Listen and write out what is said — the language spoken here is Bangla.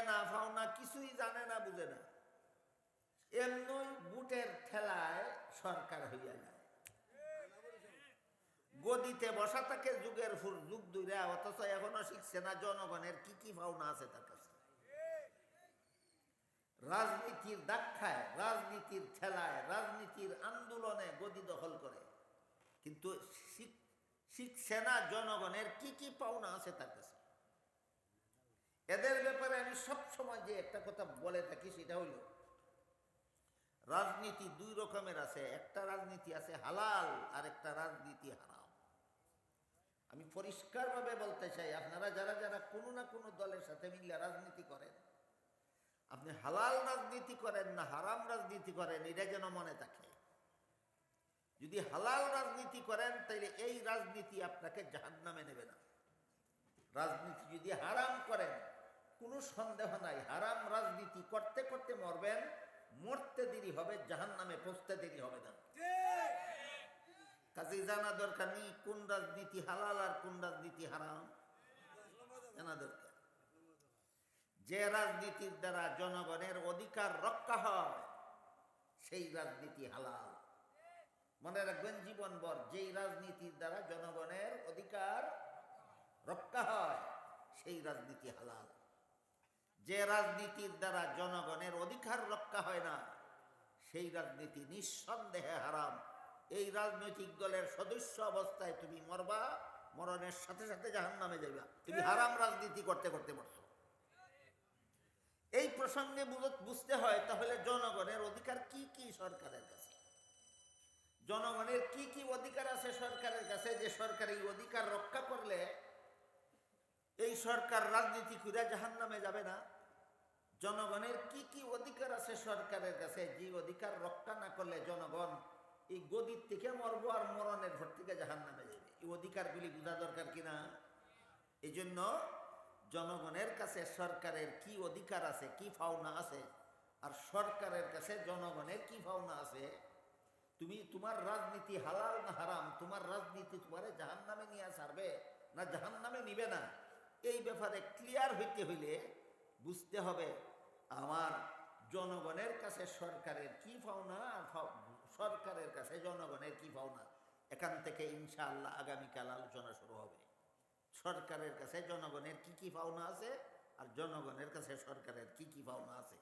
দেনা ফাওনা কিছুই জানে না, বুঝে না। এমনই বুটের ঠেলায় সরকার হইয়া যায়। গদিতে বসা থাকে, যুগের ফুল যুগ দুইরা অথচ এখনও শিখছে না জনগণের কি কি ভাবনা আছে তার কাছে। রাজনীতির দাক্ষায়, রাজনীতির ঠেলায়, রাজনীতির আন্দোলনে গদি দখল করে। কিন্তু শিখ- শিখছে না জনগণের কি কি পাওনা আছে তার কাছে। এদের ব্যাপারে আমি সব সময় যে একটা কথা বলে থাকি সেটা হইল, রাজনীতি দুই রকমের আছে, একটা রাজনীতি আছে হালাল, আর একটা রাজনীতি হারাম। আমি পরিষ্কারভাবে বলতে চাই, আপনারা যারা যারা কোনো না কোনো দলের সাথে মিলে রাজনীতি করেন, আপনি হালাল রাজনীতি করেন না হারাম রাজনীতি করেন, এটা যেন মনে থাকে। যদি হালাল রাজনীতি করেন তাহলে এই রাজনীতি আপনাকে জাহান্নামে নেবে না। রাজনীতি যদি হারাম করেন কোনো সন্দেহ নাই। হারাম রাজনীতি করতে করতে মরবেন, মরতে দেরি হবে জাহান নামে পৌঁছতে দেরি হবে না। কাজে জানা দরকার নেই কোন রাজনীতি হালাল আর কোন রাজনীতি হারাম। জানা দরকার। যে রাজনীতির দ্বারা জনগণের অধিকার রক্ষা হয়, সেই রাজনীতি হালাল। মনে রাখবেন জীবনভর যেই রাজনীতির দ্বারা জনগণের অধিকার রক্ষা হয়, সেই রাজনীতি হালাল। যে রাজনীতির দ্বারা জনগণের অধিকার রক্ষা হয় না, সেই রাজনীতি নিঃসন্দেহে হারাম। এই রাজনৈতিক দলের সদস্য অবস্থায় তুমি মরবা, মরণের সাথে সাথে জাহান নামে যাইবা। তুমি হারাম রাজনীতি করতে করতে মরছো। এই প্রসঙ্গে বুঝ- বুঝতে হয়, তাহলে জনগণের অধিকার কি কি সরকারের কাছে? জনগণের কি কি অধিকার আছে সরকারের কাছে, যে সরকার এই অধিকার রক্ষা করলে এই সরকার রাজনীতি করে জাহান নামে যাবে না? জনগণের কি কি অধিকার আছে সরকারের কাছে? যে অধিকার রক্ষা না করলে জনগণ এই গদির থেকে মরবো আর মরণের ভর থেকে জাহান নামে যাবে। এই অধিকারগুলি বোঝা দরকার কিনা এই জন্য জনগণের কাছে সরকারের কি অধিকার আছে, কি ভাওনা আছে? আর সরকারের কাছে জনগণের কি ভাওনা আছে? তুমি তোমার রাজনীতি হালাল না হারাম? তোমার রাজনীতি তোমার জাহান নামে নিয়ে ছাড়বে না জাহান নামে নিবে না? এই ব্যাপারে ক্লিয়ার হইতে হইলে বুঝতে হবে আমার জনগণের কাছে সরকারের কি পাওনা আর সরকারের কাছে জনগণের কি পাওনা এখান থেকে ইনশাআল্লাহ আগামীকাল আলোচনা শুরু হবে। সরকারের কাছে জনগণের কি কি পাওনা আছে আর জনগণের কাছে সরকারের কি কি পাওনা আছে?